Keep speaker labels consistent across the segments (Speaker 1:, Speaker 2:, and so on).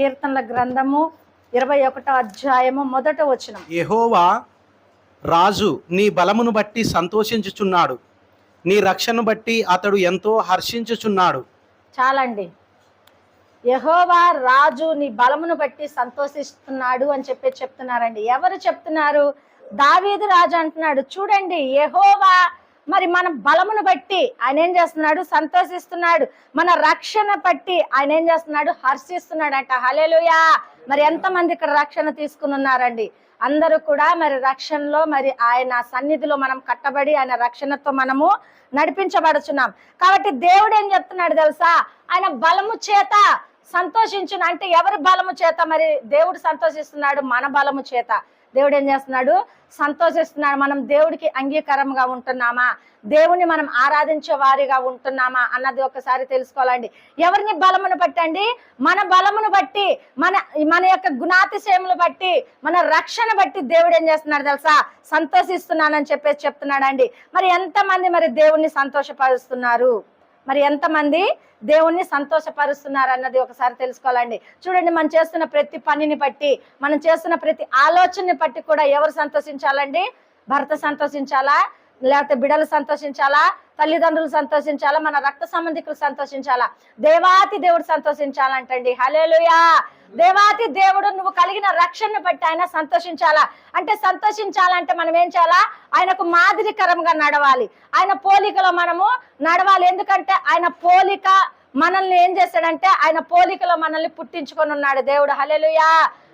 Speaker 1: కీర్తనల గ్రంథము ఇరవై ఒకటో అధ్యాయము మొదట వచనం.
Speaker 2: యెహోవా రాజు నీ బలమును బట్టి సంతోషించుచున్నాడు. నీ రక్షణను బట్టి అతడు ఎంతో హర్షించుచున్నాడు.
Speaker 1: చాలండి. యహోవా రాజు నీ బలమును బట్టి సంతోషిస్తున్నాడు అని చెప్పి చెప్తున్నారండి. ఎవరు చెప్తున్నారు? దావీదు రాజు అంటున్నాడు. చూడండి యహోవా మరి మన బలమును బట్టి ఆయన ఏం చేస్తున్నాడు? సంతోషిస్తున్నాడు. మన రక్షణ బట్టి ఆయన ఏం చేస్తున్నాడు? హర్షిస్తున్నాడట. హలేలుయా మరి ఎంతమంది ఇక్కడ రక్షణ తీసుకుని ఉన్నారండి? అందరూ కూడా మరి రక్షణలో మరి ఆయన సన్నిధిలో మనం కట్టబడి ఆయన రక్షణతో మనము నడిపించబడుచున్నాం. కాబట్టి దేవుడు ఏం చెప్తున్నాడు తెలుసా? ఆయన బలము చేత సంతోషించును. అంటే ఎవరి బలము చేత మరి? దేవుడు సంతోషిస్తున్నాడు మన బలము చేత. దేవుడు ఏం చేస్తున్నాడు? సంతోషిస్తున్నాడు. మనం దేవుడికి అంగీకారంగా ఉంటున్నామా? దేవుని మనం ఆరాధించే వారిగా ఉంటున్నామా? అన్నది ఒకసారి తెలుసుకోవాలండి. ఎవరిని బలమును బట్టండి? మన బలమును బట్టి మన మన యొక్క గుణాతిశయములు బట్టి మన రక్షణ బట్టి దేవుడు ఏం చేస్తున్నాడు తెలుసా? సంతోషిస్తున్నానని చెప్పేసి చెప్తున్నాడండి. మరి ఎంతమంది మరి దేవుణ్ణి సంతోషపరుస్తున్నారు? మరి ఎంతమంది దేవుణ్ణి సంతోషపరుస్తున్నారు అన్నది ఒకసారి తెలుసుకోవాలండి. చూడండి మనం చేస్తున్న ప్రతి పనిని బట్టి మనం చేస్తున్న ప్రతి ఆలోచనని బట్టి కూడా ఎవరు సంతోషించాలండి? భర్త సంతోషించాలా? లేకపోతే బిడలు సంతోషించాలా? తల్లిదండ్రులు సంతోషించాలా? మన రక్త సంబంధికులు సంతోషించాలా? దేవాతి దేవుడు సంతోషించాలంటండి. హలేలుయా దేవాతి దేవుడు నువ్వు కలిగిన రక్షణను బట్టి ఆయన సంతోషించాలా? అంటే సంతోషించాలంటే మనం ఏం చేయాలా? ఆయనకు మాదిరికరంగా నడవాలి. ఆయన పోలికలో మనము నడవాలి. ఎందుకంటే ఆయన పోలిక మనల్ని ఏం చేశాడంటే ఆయన పోలికలో మనల్ని పుట్టించుకొని ఉన్నాడు దేవుడు. హలేలుయా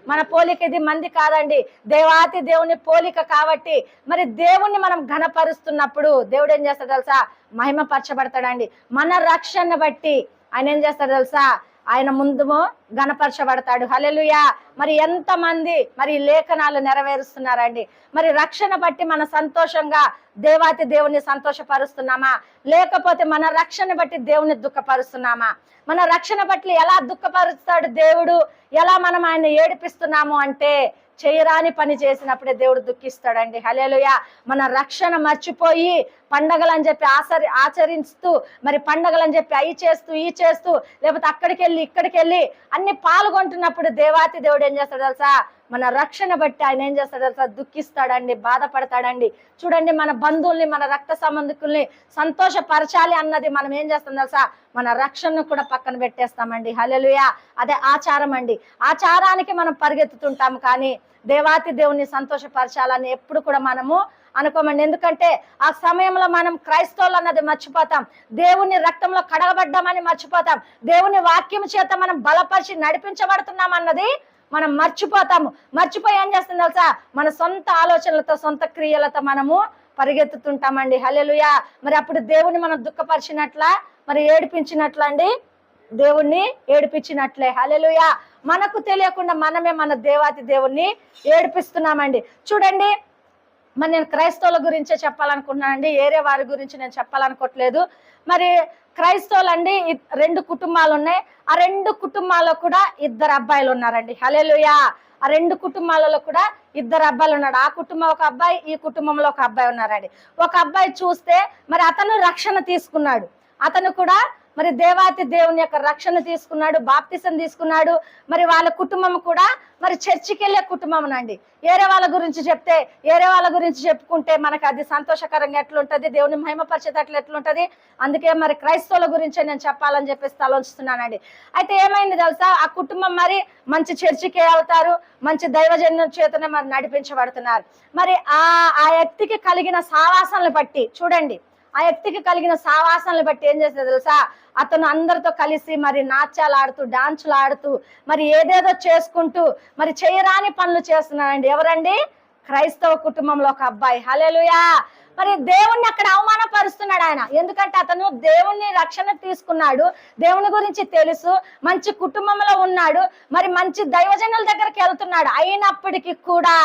Speaker 1: మన పోలిక ఇది మంది కాదండి. దేవాతి దేవుని పోలిక కాబట్టి మరి దేవుణ్ణి మనం ఘనపరుస్తున్నప్పుడు దేవుడు ఏం చేస్తాడు తెలుసా? మహిమపరచబడతాడండి. మన రక్షణ బట్టి ఆయన ఏం చేస్తాడు తెలుసా? ఆయన ముందుము గణపరచబడతాడు హలెలుయా మరి ఎంతమంది మరి లేఖనాలు నెరవేరుస్తున్నారండి? మరి రక్షణ బట్టి మన సంతోషంగా దేవాతి దేవుని సంతోషపరుస్తున్నామా? లేకపోతే మన రక్షణ బట్టి దేవుని దుఃఖపరుస్తున్నామా? మన రక్షణ బట్టి ఎలా దుఃఖపరుస్తాడు దేవుడు? ఎలా మనం ఆయన ఏడిపిస్తున్నాము అంటే చేయరాని పని చేసినప్పుడే దేవుడు దుఃఖిస్తాడండి. హలేలుయ మన రక్షణ మర్చిపోయి పండగలు అని చెప్పి ఆచరి ఆచరిస్తూ మరి పండగలు అని చెప్పి అయి చేస్తూ ఈ చేస్తూ లేకపోతే అక్కడికి వెళ్ళి ఇక్కడికి వెళ్ళి అన్ని పాల్గొంటున్నప్పుడు దేవాతి దేవుడు ఏం చేస్తాడు తెలుసా? మన రక్షణ బట్టి ఆయన ఏం చేస్తాడు దుఃఖిస్తాడండి బాధపడతాడండి. చూడండి మన బంధువుల్ని మన రక్త సంబంధికుల్ని సంతోషపరచాలి అన్నది మనం ఏం చేస్తాం తెలుసా? మన రక్షణను కూడా పక్కన పెట్టేస్తామండి. హలెలుయా అదే ఆచారం అండి. ఆచారానికి మనం పరిగెత్తుతుంటాం కానీ దేవాతి దేవుని సంతోషపరచాలని ఎప్పుడు కూడా మనము అనుకోమండి. ఎందుకంటే ఆ సమయంలో మనం క్రైస్తవులు అన్నది మర్చిపోతాం. దేవుని రక్తంలో కడగబడ్డామని మర్చిపోతాం. దేవుని వాక్యం చేత మనం బలపరిచి నడిపించబడుతున్నాం అన్నది మనం మర్చిపోతాము. మర్చిపోయి ఏం చేస్తుంది తెలుసా? మన సొంత ఆలోచనలతో సొంత క్రియలతో మనము పరిగెత్తుతుంటామండి. హలెలుయా మరి అప్పుడు దేవుని మనం దుఃఖపరిచినట్ల మరి ఏడిపించినట్ల అండి దేవుణ్ణి ఏడిపించినట్లే. హలెలుయా మనకు తెలియకుండా మనమే మన దేవాతి దేవుణ్ణి ఏడిపిస్తున్నామండి. చూడండి మరి నేను క్రైస్తవుల గురించే చెప్పాలనుకుంటున్నానండి. ఏరే వారి గురించి నేను చెప్పాలనుకోవట్లేదు. మరి క్రైస్తవులు అండి రెండు కుటుంబాలు ఉన్నాయి ఆ రెండు కుటుంబాల్లో కూడా ఇద్దరు అబ్బాయిలు ఉన్నారండి. హలేలుయా ఆ రెండు కుటుంబాలలో కూడా ఇద్దరు అబ్బాయిలు ఉన్నాడు ఆ కుటుంబం ఒక అబ్బాయి ఈ కుటుంబంలో ఒక అబ్బాయి ఉన్నారండి. ఒక అబ్బాయి చూస్తే మరి అతను రక్షణ తీసుకున్నాడు. అతను కూడా మరి దేవాతి దేవుని యొక్క రక్షణ తీసుకున్నాడు బాప్తిసం తీసుకున్నాడు. మరి వాళ్ళ కుటుంబం కూడా మరి చర్చికి వెళ్ళే కుటుంబం అండి ఏరే వాళ్ళ గురించి చెప్తే ఏరే వాళ్ళ గురించి చెప్పుకుంటే మనకు అది సంతోషకరంగా ఎట్లుంటది? దేవుని మహిమపరిచేటట్లు ఎట్లుంటది? అందుకే మరి క్రైస్తవుల గురించే నేను చెప్పాలని చెప్పేసి తలంచుతున్నానండి. అయితే ఏమైంది తెలుసా? ఆ కుటుంబం మరి మంచి చర్చికి అవుతారు మంచి దైవజన్యం చేతనే మరి నడిపించబడుతున్నారు. మరి ఆ ఆ వ్యక్తికి కలిగిన సావాసాలను బట్టి చూడండి. ఆ వ్యక్తికి కలిగిన సావాసనలు బట్టి ఏం చేస్తుంది తెలుసా? అతను అందరితో కలిసి మరి నాట్యాలు ఆడుతూ డాన్సులు ఆడుతూ మరి ఏదేదో చేసుకుంటూ మరి చేయరాని పనులు చేస్తున్నాడండి. ఎవరండి? క్రైస్తవ కుటుంబంలో ఒక అబ్బాయి. హలేలుయా మరి దేవుణ్ణి అక్కడ అవమానపరుస్తున్నాడు ఆయన. ఎందుకంటే అతను దేవుణ్ణి రక్షణ తీసుకున్నాడు. దేవుని గురించి తెలుసు. మంచి కుటుంబంలో ఉన్నాడు. మరి మంచి దైవజనుల దగ్గరికి వెళ్తున్నాడు. అయినప్పటికీ కూడా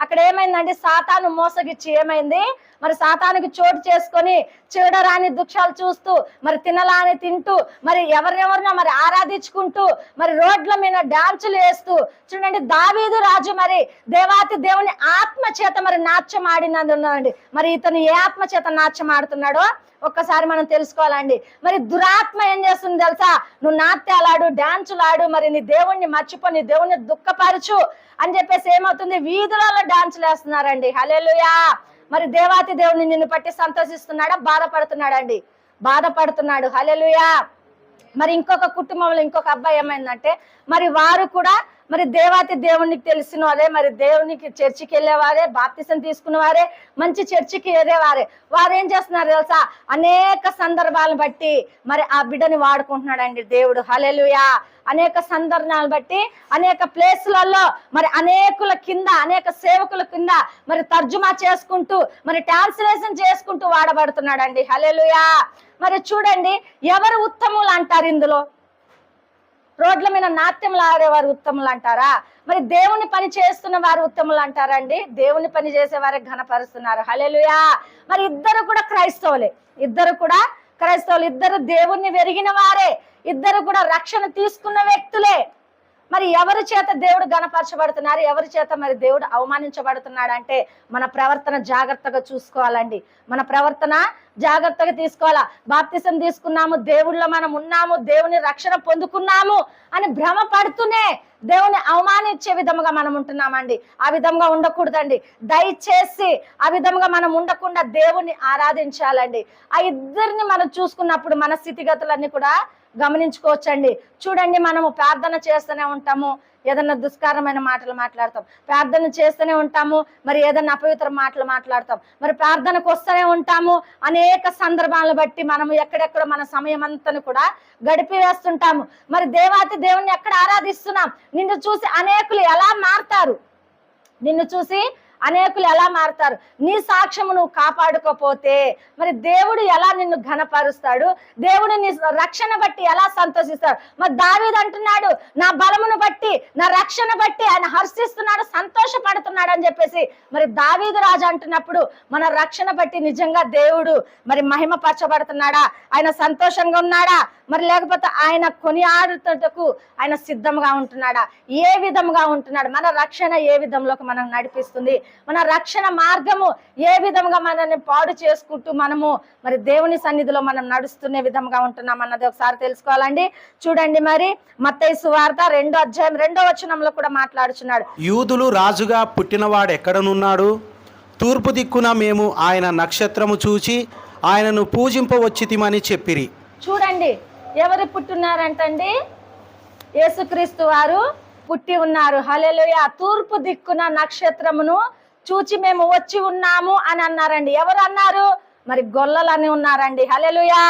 Speaker 1: అక్కడ ఏమైందంటే సాతాను మోసగిచ్చి ఏమైంది? మరి సాతానికి చోటు చేసుకొని చూడరాని దుఃఖాలు చూస్తూ మరి తినలాని తింటూ మరి ఎవరెవరినో మరి ఆరాధించుకుంటూ మరి రోడ్ల మీద డాన్సులు వేస్తూ చూడండి దావీదు రాజు మరి దేవాతి దేవుని ఆత్మ చేత మరి నాట్యం ఆడినందున్నాడండి మరి ఇతను ఏ ఆత్మ చేత నాట్యం ఆడుతున్నాడో ఒక్కసారి మనం తెలుసుకోవాలండి. మరి దురాత్మ ఏం చేస్తుంది తెలుసా? నువ్వు నాట్యాలు ఆడు డాన్సులు ఆడు మరి నీ దేవుణ్ణి మర్చిపో నీ దేవుణ్ణి దుఃఖపరచు అని చెప్పేసి ఏమవుతుంది? వీధులలో డాన్సులు వేస్తున్నారండి. హల్లెలూయా! మరి దేవాతి దేవుని నిన్ను పట్టి సంతోషిస్తున్నాడా? బాధపడుతున్నాడండి. బాధపడుతున్నాడు. హలెలుయా మరి ఇంకొక కుటుంబంలో ఇంకొక అబ్బాయి ఏమైందంటే మరి వారు కూడా మరి దేవాతి దేవునికి తెలిసిన వారే మరి దేవునికి చర్చికి వెళ్ళేవారే బాప్తిసం తీసుకున్న వారే మంచి చర్చికి వెళ్ళేవారే. వారు ఏం చేస్తున్నారు తెలుసా? అనేక సందర్భాలను బట్టి మరి ఆ బిడ్డని వాడుకుంటున్నాడండి దేవుడు. హలెలుయా అనేక సందర్భాలను బట్టి అనేక ప్లేసులలో మరి అనేకుల కింద అనేక సేవకుల కింద మరి తర్జుమా చేసుకుంటూ మరి ట్రాన్స్లేషన్ చేసుకుంటూ వాడబడుతున్నాడండి. హలెలుయా మరి చూడండి ఎవరు ఉత్తములు అంటారు ఇందులో? రోడ్ల మీద నాట్యంలు ఆడేవారు ఉత్తములు అంటారా? మరి దేవుని పని చేస్తున్న వారు ఉత్తములు అంటారండి? దేవుని పని చేసేవారే ఘనపరుస్తున్నారు. హలేలుయా మరి ఇద్దరు కూడా క్రైస్తవులే. ఇద్దరు కూడా క్రైస్తవులు. ఇద్దరు దేవుణ్ణి వెరిగిన వారే. ఇద్దరు కూడా రక్షణ తీసుకున్న వ్యక్తులే. మరి ఎవరి చేత దేవుడు గణపరచబడుతున్నారు? ఎవరి చేత మరి దేవుడు అవమానించబడుతున్నాడు అంటే మన ప్రవర్తన జాగ్రత్తగా చూసుకోవాలండి. మన ప్రవర్తన జాగ్రత్తగా తీసుకోవాలా? బాప్తిసం తీసుకున్నాము దేవుళ్ళో మనం ఉన్నాము దేవుని రక్షణ పొందుకున్నాము అని భ్రమ పడుతూనే దేవుని అవమానించే విధముగా మనం ఉంటున్నామండి. ఆ విధంగా ఉండకూడదండి. దయచేసి ఆ విధంగా మనం ఉండకుండా దేవుని ఆరాధించాలండి. ఆ ఇద్దరిని మనం చూసుకున్నప్పుడు మన స్థితిగతులన్నీ కూడా గమనించుకోవచ్చండి. చూడండి మనము ప్రార్థన చేస్తూనే ఉంటాము. ఏదన్నా దుష్కారమైన మాటలు మాట్లాడతాం. ప్రార్థన చేస్తూనే ఉంటాము. మరి ఏదన్నా అపవిత్ర మాటలు మాట్లాడతాం. మరి ప్రార్థనకు వస్తూనే ఉంటాము. అనేక సందర్భాలను బట్టి మనము ఎక్కడెక్కడ మన సమయం అంతా కూడా గడిపి వేస్తుంటాము మరి దేవాతి దేవుణ్ణి ఎక్కడ ఆరాధిస్తున్నాం? నిన్ను చూసి అనేకులు ఎలా మారుతారు? నిన్ను చూసి అనేకులు ఎలా మారుతారు? నీ సాక్ష్యము నువ్వు కాపాడుకోపోతే మరి దేవుడు ఎలా నిన్ను ఘనపరుస్తాడు? దేవుడు నీ రక్షణ బట్టి ఎలా సంతోషిస్తాడు? మరి దావీదు అంటున్నాడు నా బలమును బట్టి నా రక్షణ బట్టి ఆయన హర్షిస్తున్నాడు సంతోషపడుతున్నాడు అని చెప్పేసి మరి దావీదు రాజు అంటున్నప్పుడు మన రక్షణ బట్టి నిజంగా దేవుడు మరి మహిమ పరచబడుతున్నాడా ఆయన సంతోషంగా ఉన్నాడా? మరి లేకపోతే ఆయన కొనియాడుటకు ఆయన సిద్ధంగా ఉంటున్నాడా? ఏ విధంగా ఉంటున్నాడు? మన రక్షణ ఏ విధంలోకి మనం నడిపిస్తుంది? మన రక్షణ మార్గము ఏ విధంగా మనల్ని పాడు చేసుకుంటూ మనము మరి దేవుని సన్నిధిలో మనం నడుస్తునే విధంగా ఉంటున్నాం అన్నది ఒకసారి తెలుసుకోవాలండి. చూడండి మరి మత్తయి సువార్త రెండో అధ్యాయం రెండో వచనంలో కూడా మాట్లాడుచున్నాడు.
Speaker 2: యూదులు రాజుగా పుట్టినవాడు ఎక్కడనున్నాడు? తూర్పు దిక్కున మేము ఆయన నక్షత్రము చూచి ఆయనను పూజింపవచ్చితిమని చెప్పిరి.
Speaker 1: చూడండి ఎవరు పుట్టున్నారంటండి? యేసుక్రీస్తు వారు పుట్టి ఉన్నారు. హల్లెలూయా! తూర్పు దిక్కున నక్షత్రమును చూచి మేము వచ్చి ఉన్నాము అని అన్నారండి. ఎవరు అన్నారు? మరి గొల్లలని ఉన్నారండి. హలెలుయా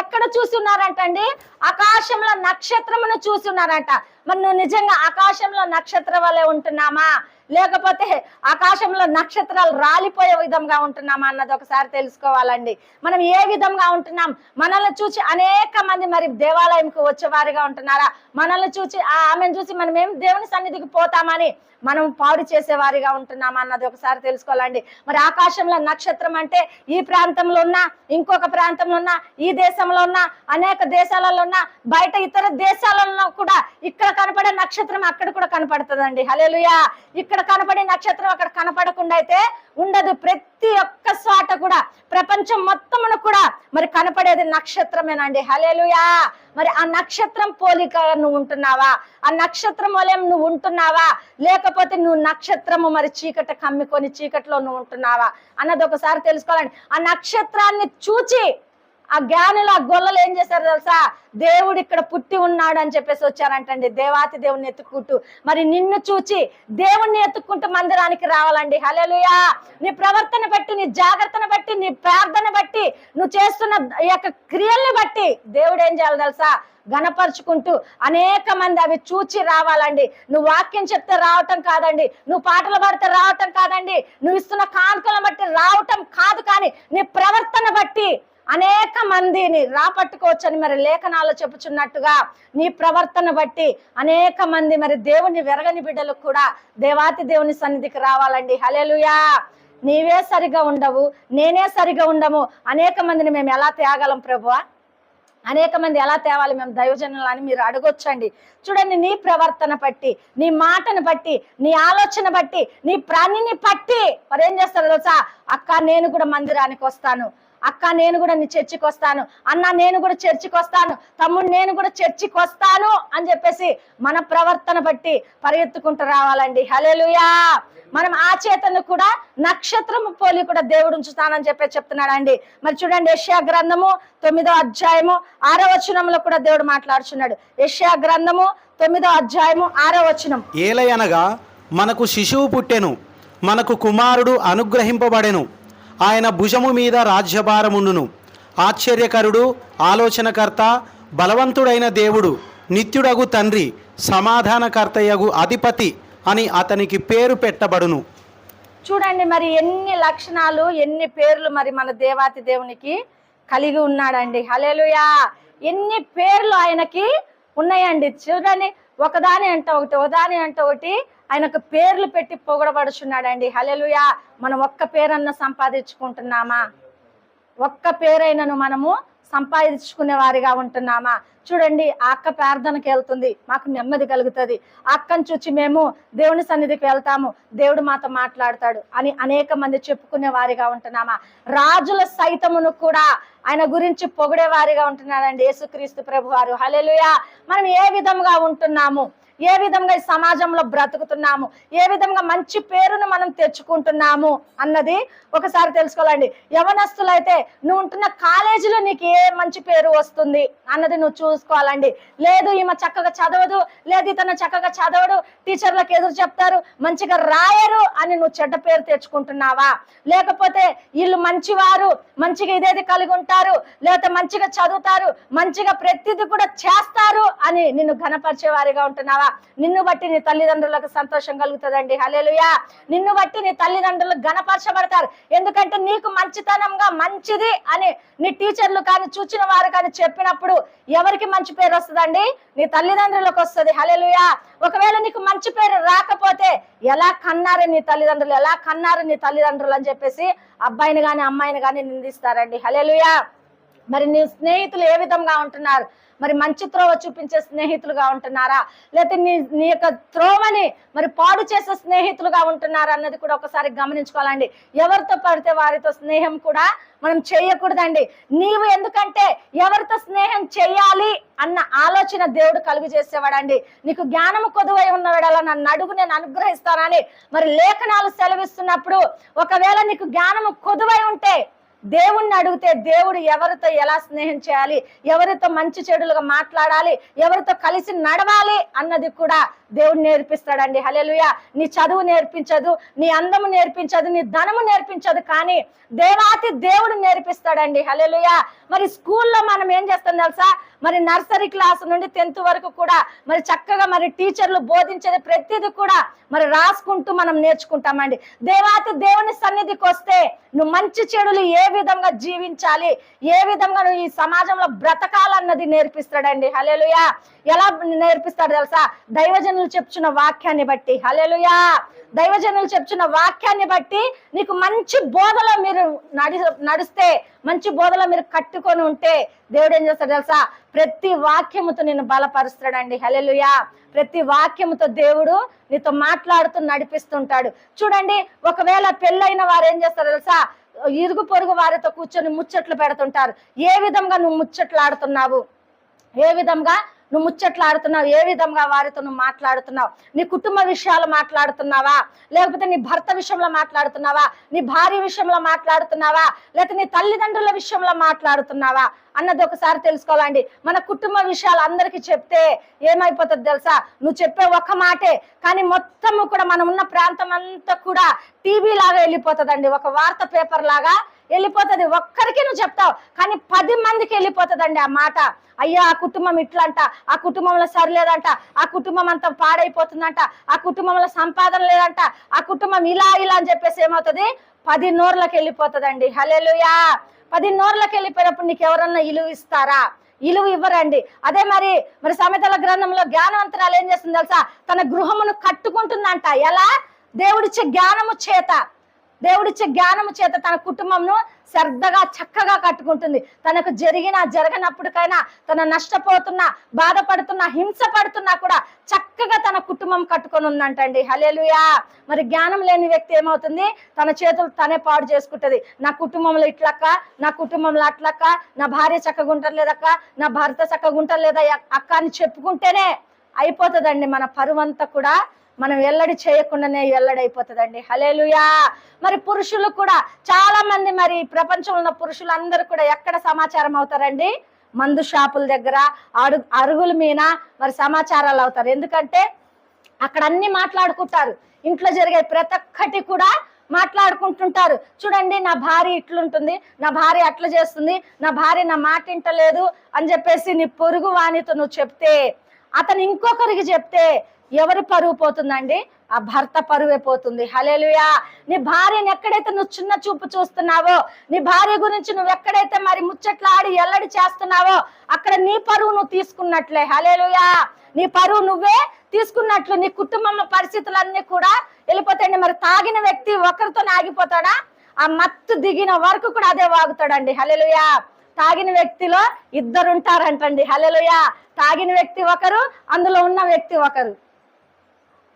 Speaker 1: ఎక్కడ చూసున్నారంటండి ఆకాశంలో నక్షత్రమును చూసి ఉన్నారంట మరి నువ్వు నిజంగా ఆకాశంలో నక్షత్ర వల్లే ఉంటున్నామా? లేకపోతే ఆకాశంలో నక్షత్రాలు రాలిపోయే విధంగా ఉంటున్నామా అన్నది ఒకసారి తెలుసుకోవాలండి. మనం ఏ విధంగా ఉంటున్నాం? మనల్ని చూసి అనేక మంది మరి దేవాలయంకు వచ్చేవారిగా ఉంటున్నారా? మనల్ని చూసి ఆ ఆమెను చూసి మనం ఏం దేవుని సన్నిధికి పోతామని మనం పాడు చేసేవారిగా ఉంటున్నామా అన్నది ఒకసారి తెలుసుకోవాలండి. మరి ఆకాశంలో నక్షత్రం అంటే ఈ ప్రాంతంలో ఉన్న ఇంకొక ప్రాంతంలో ఉన్న ఈ దేశంలో ఉన్న అనేక దేశాలలో ఉన్న బయట ఇతర దేశాలలో కూడా ఇక్కడ కనపడే నక్షత్రం అక్కడ కూడా కనపడుతుందండి. హలేలుయా ఇక్కడ కనపడే నక్షత్రం అక్కడ కనపడకుండా అయితే ఉండదు. ప్రతి ఒక్క చోట కూడా ప్రపంచం మొత్తమును కూడా మరి కనపడేది నక్షత్రమేనండి. హలేలుయా మరి ఆ నక్షత్రం పోలిక నువ్వు ఉంటున్నావా? ఆ నక్షత్రం వలె నువ్వు ఉంటున్నావా? లేకపోతే నువ్వు నక్షత్రము మరి చీకట కమ్మికొని చీకట్లో నువ్వు ఉంటున్నావా? అన్నది ఒకసారి తెలుసుకోవాలండి. ఆ నక్షత్రాన్ని చూచి ఆ జ్ఞానులు ఆ గొల్లలు ఏం చేశారు తెలుసా? దేవుడు ఇక్కడ పుట్టి ఉన్నాడు అని చెప్పేసి వచ్చారంటండి. దేవాతి దేవుని ఎత్తుకుంటూ. మరి నిన్ను చూచి దేవుణ్ణి ఎత్తుకుంటూ మందిరానికి రావాలండి. హలెలుయా నీ ప్రవర్తన బట్టి నీ జాగ్రత్తను బట్టి నీ ప్రార్థన బట్టి నువ్వు చేస్తున్న ఈ యొక్క క్రియల్ని బట్టి దేవుడు ఏం చేయాలి తెలుసా? గణపరుచుకుంటూ అనేక మంది అవి చూచి రావాలండి. నువ్వు వాక్యం చెప్తే రావటం కాదండి. నువ్వు పాటలు పాడితే రావటం కాదండి. నువ్వు ఇస్తున్న కానుకలను బట్టి రావటం కాదు కానీ నీ ప్రవర్తన బట్టి అనేక మందిని రాపట్టుకోవచ్చని మరి లేఖనాలు చెప్పుచున్నట్టుగా నీ ప్రవర్తన బట్టి అనేక మంది మరి దేవుని వెరగని బిడ్డలకు కూడా దేవాతి దేవుని సన్నిధికి రావాలండి. హలేలుయా నీవే సరిగా ఉండవు నేనే సరిగా ఉండము. అనేక మందిని మేము ఎలా తేగలం ప్రభువా? అనేక మంది ఎలా తేవాలి మేము దైవజనులు అని మీరు అడగొచ్చండి. చూడండి నీ ప్రవర్తన బట్టి నీ మాటను బట్టి నీ ఆలోచన బట్టి నీ ప్రాణిని పట్టి మరేం ఏం చేస్తారు తెలుసా? అక్క నేను కూడా మందిరానికి వస్తాను. అక్క నేను కూడా నీ చర్చికి వస్తాను. అన్న నేను కూడా చర్చికి వస్తాను. తమ్ముడు నేను కూడా చర్చికి వస్తాను అని చెప్పేసి మన ప్రవర్తన బట్టి పరిగెత్తుకుంటూ రావాలండి. హల్లెలూయా! మనం ఆ చేతను కూడా నక్షత్రము పోలి కూడా దేవుడు ఉంచుతానని చెప్పి చెప్తున్నాడండి. మరి చూడండి యష్యా గ్రంథము తొమ్మిదో అధ్యాయము ఆరో వచనంలో కూడా దేవుడు మాట్లాడుచున్నాడు. యష్యా గ్రంథము తొమ్మిదో అధ్యాయము ఆరో వచనం.
Speaker 2: ఏలయనగా మనకు శిశువు పుట్టెను మనకు కుమారుడు అనుగ్రహింపబడెను. ఆయన భుజము మీద రాజ్యభారముండును. ఆశ్చర్యకరుడు ఆలోచనకర్త బలవంతుడైన దేవుడు నిత్యుడగు తండ్రి సమాధానకర్తయగు అధిపతి అని అతనికి పేరు పెట్టబడును.
Speaker 1: చూడండి మరి ఎన్ని లక్షణాలు ఎన్ని పేర్లు మరి మన దేవాతి దేవునికి కలిగి ఉన్నాడండి. హలేలుయా ఎన్ని పేర్లు ఆయనకి ఉన్నాయండి. చూడండి ఒకదాని అంటే ఒకటి ఒకదాని అంటే ఒకటి ఆయనకు పేర్లు పెట్టి పొగడబడుచున్నాడండి. హలేలుయా మనం ఒక్క పేరన్నా సంపాదించుకుంటున్నామా? ఒక్క పేరైనను మనము సంపాదించుకునే వారిగా ఉంటున్నామా? చూడండి ఆ అక్క ప్రార్థనకి వెళ్తుంది. మాకు నెమ్మది కలుగుతుంది. అక్కను చూచి మేము దేవుని సన్నిధికి వెళ్తాము. దేవుడు మాతో మాట్లాడతాడు అని అనేక మంది చెప్పుకునే వారిగా ఉంటున్నామా? రాజుల సైతమును కూడా ఆయన గురించి పొగిడే వారిగా ఉంటున్నాడండి యేసుక్రీస్తు ప్రభు వారు హలెలుయా మనం ఏ విధంగా ఉంటున్నాము? ఏ విధంగా ఈ సమాజంలో బ్రతుకుతున్నాము? ఏ విధంగా మంచి పేరును మనం తెచ్చుకుంటున్నాము? అన్నది ఒకసారి తెలుసుకోవాలండి. యవనస్తులైతే నువ్వు ఉంటున్న కాలేజీలో నీకు ఏ మంచి పేరు వస్తుంది అన్నది నువ్వు చూసుకోవాలండి. లేదు ఈమె చక్కగా చదవదు లేదు ఇతను చక్కగా చదవడు టీచర్లకు ఎదురు చెప్తారు మంచిగా రాయరు అని నువ్వు చెడ్డ పేరు తెచ్చుకుంటున్నావా? లేకపోతే వీళ్ళు మంచివారు మంచిగా ఇదేది కలిగి ఉంటారు లేకపోతే మంచిగా చదువుతారు మంచిగా ప్రతిదీ కూడా చేస్తారు అని నిన్ను ఘనపరిచే వారిగా ఉంటున్నావా? నిన్ను బట్టి నీ తల్లిదండ్రులకు సంతోషం కలుగుతుందండి. హలేలుయా నిన్ను బట్టి నీ తల్లిదండ్రులు గణపరచబడతారు ఎందుకంటే నీకు మంచితనంగా మంచిది అని నీ టీచర్లు కానీ చూచిన వారు కానీ చెప్పినప్పుడు ఎవరికి మంచి పేరు వస్తుందండి? నీ తల్లిదండ్రులకు వస్తుంది. హలేలుయా ఒకవేళ నీకు మంచి పేరు రాకపోతే ఎలా కన్నారు నీ తల్లిదండ్రులు? ఎలా కన్నారు నీ తల్లిదండ్రులు అని చెప్పేసి అబ్బాయిని కానీ అమ్మాయిని కానీ నిందిస్తారండి. హలేలుయా మరి నీ స్నేహితులు ఏ విధంగా ఉంటున్నారు? మరి మంచి త్రోవ చూపించే స్నేహితులుగా ఉంటున్నారా? లేకపోతే నీ నీ యొక్క త్రోవని మరి పాడు చేసే స్నేహితులుగా ఉంటున్నారా అన్నది కూడా ఒకసారి గమనించుకోవాలండి. ఎవరితో పడితే వారితో స్నేహం కూడా మనం చేయకూడదండి. నీవు ఎందుకంటే ఎవరితో స్నేహం చేయాలి అన్న ఆలోచన దేవుడు కలుగు చేసేవాడండి. నీకు జ్ఞానము కొదువై ఉన్నవాడలా నన్ను అడుగు నేను అనుగ్రహిస్తానని మరి లేఖనాలు సెలవిస్తున్నప్పుడు ఒకవేళ నీకు జ్ఞానము కొదువై ఉంటే దేవుణ్ణి అడిగితే దేవుడు ఎవరితో ఎలా స్నేహం చేయాలి? ఎవరితో మంచి చెడులుగా మాట్లాడాలి? ఎవరితో కలిసి నడవాలి? అన్నది కూడా దేవుడు నేర్పిస్తాడండి. హలెలుయ నీ చదువు నేర్పించదు నీ అందము నేర్పించదు నీ ధనము నేర్పించదు కానీ దేవాతి దేవుడు నేర్పిస్తాడండి. హలెలుయ మరి స్కూల్లో మనం ఏం చేస్తాం తెలుసా? మరి నర్సరీ క్లాస్ నుండి టెన్త్ వరకు కూడా మరి చక్కగా మరి టీచర్లు బోధించేది ప్రతిదీ కూడా మరి రాసుకుంటూ మనం నేర్చుకుంటామండి. దేవాతి దేవుని సన్నిధికి వస్తే నువ్వు మంచి చెడులు ఏ విధంగా జీవించాలి? ఏ విధంగా నువ్వు ఈ సమాజంలో బ్రతకాలన్నది నేర్పిస్తాడండి. హలేలుయా ఎలా నేర్పిస్తాడు తెలుసా? దైవజనులు చెప్తున్న వాక్యాన్ని బట్టి. హలేలుయా దైవజనులు చెప్తున్న వాక్యాన్ని బట్టి నీకు మంచి బోధలో మీరు నడి నడిస్తే మంచి బోధలో మీరు కట్టుకొని ఉంటే దేవుడు ఏం చేస్తాడు తెలుసా? ప్రతి వాక్యముతో నేను బలపరుస్తాడండి. హలెలుయా ప్రతి వాక్యముతో దేవుడు నీతో మాట్లాడుతూ నడిపిస్తుంటాడు. చూడండి ఒకవేళ పెళ్ళైన వారు ఏం చేస్తారు తెలుసా? ఇరుగు పొరుగు వారితో కూర్చొని ముచ్చట్లు పెడుతుంటారు. ఏ విధంగా నువ్వు ముచ్చట్లు ఆడుతున్నావు? ఏ విధంగా నువ్వు ముచ్చట్లు ఆడుతున్నావు ఏ విధంగా వారితో నువ్వు మాట్లాడుతున్నావు? నీ కుటుంబ విషయాలు మాట్లాడుతున్నావా? లేకపోతే నీ భర్త విషయంలో మాట్లాడుతున్నావా? నీ భార్య విషయంలో మాట్లాడుతున్నావా? లేకపోతే నీ తల్లిదండ్రుల విషయంలో మాట్లాడుతున్నావా? అన్నది ఒకసారి తెలుసుకోవాలండి. మన కుటుంబ విషయాలు అందరికీ చెప్తే ఏమైపోతుంది తెలుసా? నువ్వు చెప్పే ఒక్క మాటే కానీ మొత్తము కూడా మనం ఉన్న ప్రాంతం అంతా కూడా టీవీ లాగా వెళ్ళిపోతుందండి. ఒక వార్త పేపర్ లాగా వెళ్ళిపోతుంది. ఒక్కరికి నువ్వు చెప్తావు. కానీ పది మందికి వెళ్ళిపోతుందండి ఆ మాట. అయ్యా ఆ కుటుంబం ఇట్లంట ఆ కుటుంబంలో సరిలేదంట ఆ కుటుంబం అంతా పాడైపోతుందంట ఆ కుటుంబంలో సంపాదన లేదంట ఆ కుటుంబం ఇలా ఇలా అని చెప్పేసి ఏమవుతుంది? పది నోర్లకు వెళ్ళిపోతుందండి. హలెలుయా పది నోర్లకు వెళ్ళిపోయినప్పుడు నీకు ఎవరన్నా ఇలువ ఇస్తారా? ఇలువ ఇవ్వరండి. అదే మరి మరి సమేతల గ్రంథంలో జ్ఞానవంతరాలు ఏం చేస్తుంది తెలుసా? తన గృహమును కట్టుకుంటుందంట. ఎలా? దేవుడిచ్చే జ్ఞానము చేత. దేవుడిచ్చే జ్ఞానము చేత తన కుటుంబంను శ్రద్ధగా చక్కగా కట్టుకుంటుంది. తనకు జరిగిన జరగనప్పటికైనా తన నష్టపోతున్నా బాధపడుతున్నా హింస పడుతున్నా కూడా చక్కగా తన కుటుంబం కట్టుకొని ఉందంటండి హలేలుయా మరి జ్ఞానం లేని వ్యక్తి ఏమవుతుంది? తన చేతులు తనే పాడు చేసుకుంటది. నా కుటుంబంలో ఇట్లక్క నా కుటుంబంలో అట్లక్క నా భార్య చక్కగా ఉంటలేదక్క నా భర్త చక్కగా ఉంటలేదా అక్క అని చెప్పుకుంటేనే అయిపోతుందండి మన పరువంతా కూడా. మనం ఎల్లడి చేయకుండానే ఎల్లడైపోతుందండి. హలేలుయా మరి పురుషులు కూడా చాలా మంది మరి ప్రపంచంలో ఉన్న పురుషులందరూ కూడా ఎక్కడ సమాచారం అవుతారండి? మందు షాపుల దగ్గర అడు అరుగుల మీద మరి సమాచారాలు అవుతారు. ఎందుకంటే అక్కడ అన్ని మాట్లాడుకుంటారు. ఇంట్లో జరిగే ప్రతి ఒక్కటి కూడా మాట్లాడుకుంటుంటారు. చూడండి నా భార్య ఇట్లుంటుంది నా భార్య అట్లా చేస్తుంది నా భార్య నా మాట వింటలేదు అని చెప్పేసి నీ పొరుగు వాణితో నువ్వు చెప్తే అతను ఇంకొకరికి చెప్తే ఎవరి పరువు పోతుందండి? ఆ భర్త పరువే పోతుంది. హలేలుయా నీ భార్యని ఎక్కడైతే నువ్వు చిన్న చూపు చూస్తున్నావో నీ భార్య గురించి నువ్వు ఎక్కడైతే మరి ముచ్చట్లాడి ఎల్లడి చేస్తున్నావో అక్కడ నీ పరువు నువ్వు తీసుకున్నట్లే. హలేలుయా నీ పరువు నువ్వే తీసుకున్నట్లు. నీ కుటుంబంలో పరిస్థితులన్నీ కూడా వెళ్ళిపోతాయండి. మరి తాగిన వ్యక్తి ఒకరితో ఆగిపోతాడా? ఆ మత్తు దిగిన వరకు కూడా అదే వాగుతాడండి. హలేలుయా తాగిన వ్యక్తిలో ఇద్దరు ఉంటారంటండి హలెలుయా తాగిన వ్యక్తి ఒకరు అందులో ఉన్న వ్యక్తి ఒకరు.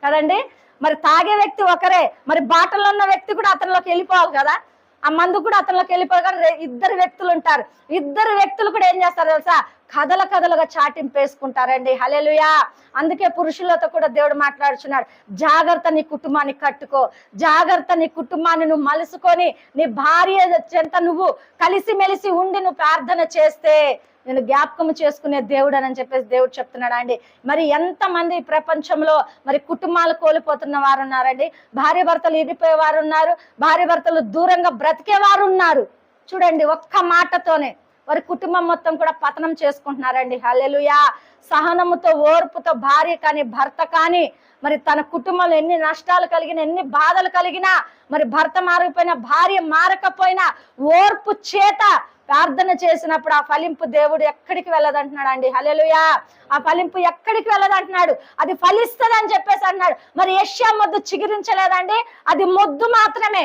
Speaker 1: కదండి? మరి తాగే వ్యక్తి ఒకరే. మరి బాటలో ఉన్న వ్యక్తి కూడా అతనిలోకి వెళ్ళిపోవాలి కదా? ఆ మందు కూడా అతనిలోకి వెళ్ళిపోవాలి కదా? ఇద్దరు వ్యక్తులు ఉంటారు. ఇద్దరు వ్యక్తులు కూడా ఏం చేస్తారు తెలుసా? కథల కథలుగా చాటింపేసుకుంటారండి. హలెలుయా అందుకే పురుషులతో కూడా దేవుడు మాట్లాడుచున్నాడు. జాగ్రత్త నీ కుటుంబాన్ని కట్టుకో. జాగ్రత్త నీ కుటుంబాన్ని నువ్వు మలుసుకొని నీ భార్య చెంత నువ్వు కలిసి మెలిసి ఉండి నువ్వు ప్రార్థన చేస్తే నేను జ్ఞాపకం చేసుకునే దేవుడు అని చెప్పేసి దేవుడు చెప్తున్నాడు అండి. మరి ఎంతమంది ప్రపంచంలో మరి కుటుంబాలు కోల్పోతున్న వారు ఉన్నారండి భార్య భర్తలు ఇరిపోయే వారు ఉన్నారు భార్య భర్తలు దూరంగా బ్రతికే వారు ఉన్నారు చూడండి ఒక్క మాటతోనే వారి కుటుంబం మొత్తం కూడా పతనం చేసుకుంటున్నారండి. హలెలుయా సహనముతో ఓర్పుతో భార్య కానీ భర్త కానీ మరి తన కుటుంబంలో ఎన్ని నష్టాలు కలిగిన ఎన్ని బాధలు కలిగినా మరి భర్త మారకపోయినా భార్య మారకపోయినా ఓర్పు చేత ప్రార్థన చేసినప్పుడు ఆ ఫలింపు దేవుడు ఎక్కడికి వెళ్ళదంటున్నాడు అండి హలెలుయా ఆ ఫలింపు ఎక్కడికి వెళ్ళదంటున్నాడు? అది ఫలిస్తుందని చెప్పేసి అంటున్నాడు. మరి యష్యా మొద్దు చిగురించలేదండి? అది మొద్దు మాత్రమే.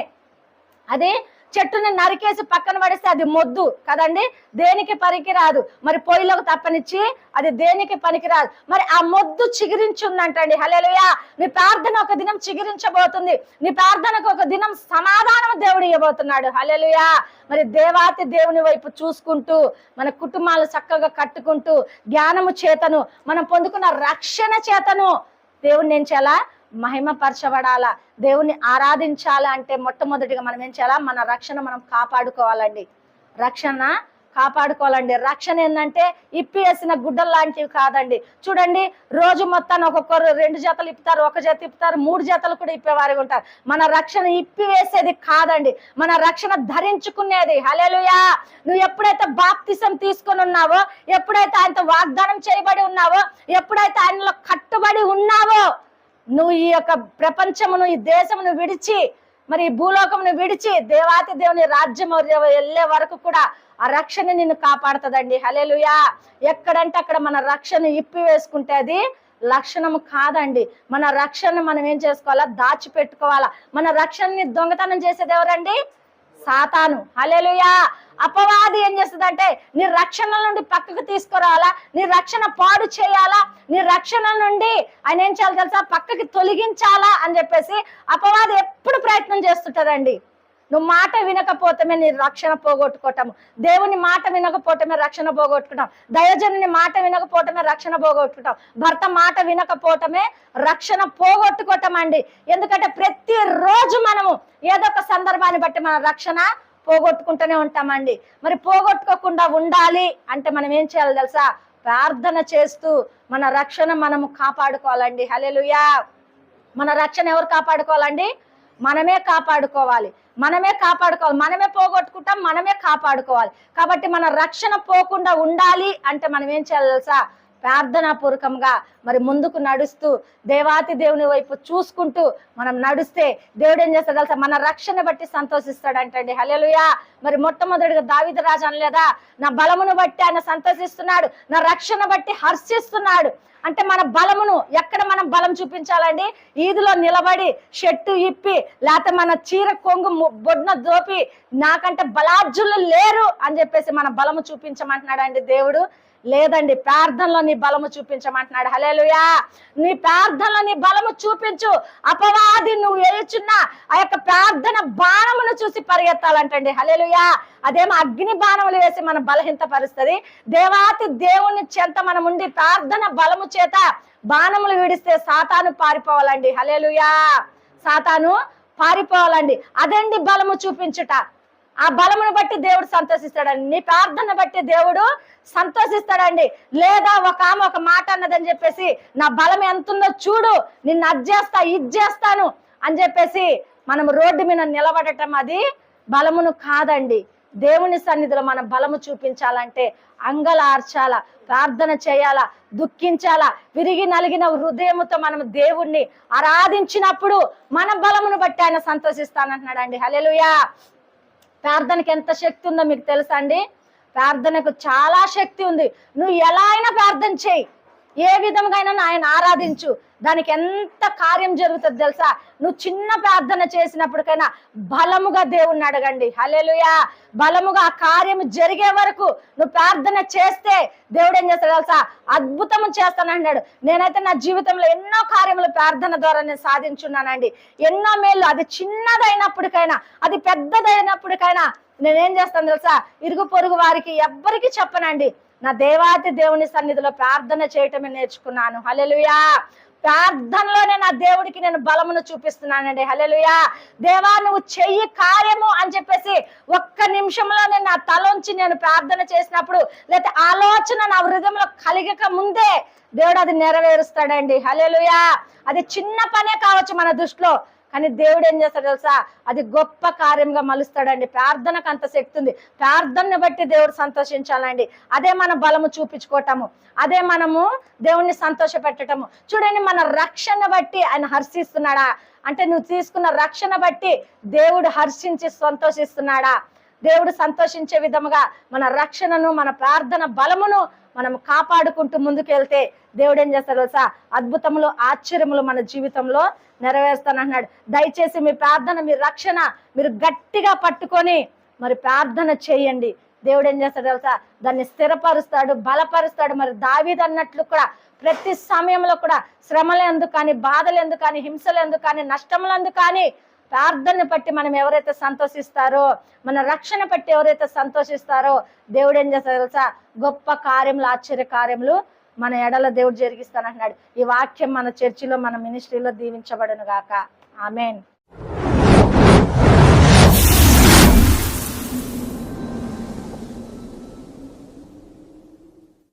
Speaker 1: అది చెట్టుని నరికేసి పక్కన పడేస్తే అది మొద్దు కదండి? దేనికి పనికి రాదు మరి పొయ్యిలోకి తప్పనిచ్చి అది దేనికి పనికి రాదు మరి ఆ మొద్దు చిగురించుందంటండి హలేలుయా నీ ప్రార్థన ఒక దినం చిగురించబోతుంది. నీ ప్రార్థనకు ఒక దినం సమాధానం దేవుడు ఇవ్వబోతున్నాడు. హలేలుయా మరి దేవాతి దేవుని వైపు చూసుకుంటూ మన కుటుంబాలు చక్కగా కట్టుకుంటూ జ్ఞానము చేతను మనం పొందుకున్న రక్షణ చేతను దేవుని నేను చాలా మహిమపరచబడాలా? దేవుని ఆరాధించాలా అంటే మొట్టమొదటిగా మనం ఏం చేయాలా? మన రక్షణ మనం కాపాడుకోవాలండి. రక్షణ కాపాడుకోవాలండి. రక్షణ ఏంటంటే ఇప్పి వేసిన గుడ్డలు లాంటివి కాదండి. చూడండి రోజు మొత్తాన్ని ఒక్కొక్కరు రెండు జతలు ఇప్పుతారు ఒక జత ఇప్పుతారు మూడు జతలు కూడా ఇప్పేవారు ఉంటారు. మన రక్షణ ఇప్పి వేసేది కాదండి. మన రక్షణ ధరించుకునేది. హలేలుయా నువ్వు ఎప్పుడైతే బాప్తిసం తీసుకొని ఉన్నావో ఎప్పుడైతే ఆయనతో వాగ్దానం చేయబడి ఉన్నావో ఎప్పుడైతే ఆయనలో కట్టుబడి ఉన్నావో నువ్వు ఈ యొక్క ప్రపంచమును ఈ దేశమును విడిచి మరి ఈ భూలోకమును విడిచి దేవాతి దేవుని రాజ్యం వెళ్ళే వరకు కూడా ఆ రక్షణ నిన్ను కాపాడుతుందండి. హలేలుయా ఎక్కడంటే అక్కడ మన రక్షణ ఇప్పి వేసుకుంటే అది లక్షణము కాదండి. మన రక్షణ మనం ఏం చేసుకోవాలా? దాచిపెట్టుకోవాలా. మన రక్షణని దొంగతనం చేసేది ఎవరండి? సాతాను. హలేలుయా అపవాది ఏం చేస్తుందంటే నీ రక్షణ నుండి పక్కకు తీసుకురావాలా? నీ రక్షణ పాడు చేయాలా? నీ రక్షణ నుండి ఆయన ఏం చేయాలి తెలుసా? పక్కకి తొలగించాలా? అని చెప్పేసి అపవాది ఎప్పుడు ప్రయత్నం చేస్తుంటదండి. నువ్వు మాట వినకపోతమే నీ రక్షణ పోగొట్టుకోవటము దేవుని మాట వినకపోవటమే రక్షణ పోగొట్టుకుంటాం దయోజనుని మాట వినకపోవటమే రక్షణ పోగొట్టుకుంటాం భర్త మాట వినకపోవటమే రక్షణ పోగొట్టుకోవటం అండి. ఎందుకంటే ప్రతి రోజు మనము ఏదో ఒక సందర్భాన్ని బట్టి మన రక్షణ పోగొట్టుకుంటూనే ఉంటామండి. మరి పోగొట్టుకోకుండా ఉండాలి అంటే మనం ఏం చేయాలి తెలుసా? ప్రార్థన చేస్తూ మన రక్షణ మనము కాపాడుకోవాలండి. హలెలుయా మన రక్షణ ఎవరు కాపాడుకోవాలండి? మనమే కాపాడుకోవాలి. మనమే కాపాడుకోవాలి. మనమే పోగొట్టుకుంటాం మనమే కాపాడుకోవాలి. కాబట్టి మన రక్షణ పోకుండా ఉండాలి అంటే మనం ఏం చేయాలి తెలుసా? ప్రార్థనా పూర్వకంగా మరి ముందుకు నడుస్తూ దేవాతి దేవుని వైపు చూసుకుంటూ మనం నడుస్తే దేవుడు ఏం చేస్తాడు తెలుసా? మన రక్షణ బట్టి సంతోషిస్తాడంటండి. హలెలుయా మరి మొట్టమొదటిగా దావిద రాజు అనలేదా నా బలమును బట్టి ఆయన సంతోషిస్తున్నాడు నా రక్షణ బట్టి హర్షిస్తున్నాడు. అంటే మన బలమును ఎక్కడ మనం బలం చూపించాలండి? ఈదులో నిలబడి షెట్టు ఇప్పి లేకపోతే మన చీర కొంగు ము- బొడ్న దోపి నాకంటే బలార్జులు లేరు అని చెప్పేసి మన బలము చూపించమంటున్నాడండి దేవుడు. లేదండి ప్రార్థనలో నీ బలము చూపించమంటున్నాడు. హలేలుయా నీ ప్రార్థనలో నీ బలము చూపించు. అపవాది నువ్వు వేయుచున్న ఆ యొక్క ప్రార్థన బాణమును చూసి పరిగెత్తాలంటండి. హలేలుయా అదేమో అగ్ని బాణములు వేసి మన బలహీనపరుస్తుంది. దేవాతి దేవుని చెంత మనం ఉండి ప్రార్థన బలము చేత బాణములు విడిస్తే సాతాను పారిపోవాలండి. హలేలుయా సాతాను పారిపోవాలండి. అదండి బలము చూపించుట. ఆ బలమును బట్టి దేవుడు సంతోషిస్తాడండి. నీ ప్రార్థన బట్టి దేవుడు సంతోషిస్తాడండి. లేదా ఒక ఆమె ఒక మాట అన్నదని చెప్పేసి నా బలం ఎంత ఉందో చూడు నిన్ను అది చేస్తా ఇది చేస్తాను అని చెప్పేసి మనం రోడ్డు మీద నిలబడటం అది బలమును కాదండి. దేవుని సన్నిధిలో మన బలము చూపించాలంటే అంగలార్చాల ప్రార్థన చేయాలా దుఃఖించాలా విరిగి నలిగిన హృదయముతో మనం దేవుణ్ణి ఆరాధించినప్పుడు మన బలమును బట్టి ఆయన సంతోషిస్తానంటున్నాడండి. హలెలుయా ప్రార్థనకి ఎంత శక్తి ఉందో మీకు తెలుసా అండి? ప్రార్థనకు చాలా శక్తి ఉంది. నువ్వు ఎలా అయినా ప్రార్థన చేయి. ఏ విధంగా అయినా ఆయన ఆరాధించు. దానికి ఎంత కార్యం జరుగుతుంది తెలుసా? నువ్వు చిన్న ప్రార్థన చేసినప్పటికైనా బలముగా దేవుణ్ణి అడగండి. హలేలుయా బలముగా ఆ కార్యం జరిగే వరకు నువ్వు ప్రార్థన చేస్తే దేవుడు ఏం చేస్తాడు తెలుసా? అద్భుతము చేస్తానన్నాడు నేనైతే నా జీవితంలో ఎన్నో కార్యములు ప్రార్థన ద్వారా నేను సాధించున్నానండి. ఎన్నో మేలు అది చిన్నదైనప్పటికైనా అది పెద్దదైనప్పటికైనా నేనేం చేస్తాను తెలుసా? ఇరుగు పొరుగు వారికి ఎవ్వరికి చెప్పనండి. నా దేవాతి దేవుని సన్నిధిలో ప్రార్థన చేయటమే నేర్చుకున్నాను. హలెలుయా ప్రార్థనలోనే నా దేవుడికి నేను బలమును చూపిస్తున్నానండి. హలెలుయా దేవా నువ్వు చెయ్యి కార్యము అని చెప్పేసి ఒక్క నిమిషంలో నేను నా తలంచి నేను ప్రార్థన చేసినప్పుడు లేకపోతే ఆలోచన నా హృదయంలో కలిగక ముందే దేవుడు అది నెరవేరుస్తాడండి. హలెలుయా అది చిన్న పనే కావచ్చు మన దృష్టిలో. కానీ దేవుడు ఏం చేస్తాడు తెలుసా? అది గొప్ప కార్యంగా మలుస్తాడండి. ప్రార్థనకు అంత శక్తి ఉంది. ప్రార్థనని బట్టి దేవుడు సంతోషించాలండి. అదే మన బలము చూపించుకోవటము. అదే మనము దేవుణ్ణి సంతోష పెట్టటము చూడండి మన రక్షణ బట్టి ఆయన హర్షిస్తున్నాడా? అంటే నువ్వు తీసుకున్న రక్షణ బట్టి దేవుడు హర్షించి సంతోషిస్తున్నాడా? దేవుడు సంతోషించే విధముగా మన రక్షణను మన ప్రార్థన బలమును మనం కాపాడుకుంటూ ముందుకెళ్తే దేవుడు ఏం చేస్తాడు తెలుసా? అద్భుతములు ఆశ్చర్యములు మన జీవితంలో నెరవేరుస్తానంటున్నాడు. దయచేసి మీ ప్రార్థన మీ రక్షణ మీరు గట్టిగా పట్టుకొని మరి ప్రార్థన చేయండి. దేవుడు ఏం చేస్తాడు తెలుసా? దాన్ని స్థిరపరుస్తాడు బలపరుస్తాడు. మరి దావీది అన్నట్లు కూడా ప్రతి సమయంలో కూడా శ్రమలు ఎందుకు కానీ బాధలు ఎందుకు కానీ హింసలు ఎందుకు కానీ నష్టములు ఎందుకు కానీ ప్రార్థన బట్టి మనం ఎవరైతే సంతోషిస్తారో మన రక్షణ బట్టి ఎవరైతే సంతోషిస్తారో దేవుడు ఏం చేస్తాడు తెలుసా? గొప్ప కార్యములు ఆశ్చర్య కార్యములు మన ఎడల దేవుడు జరిగిస్తానంటున్నాడు. ఈ వాక్యం మన చర్చిలో మన మినిస్ట్రీలో దీవించబడను గాక. ఆమెన్.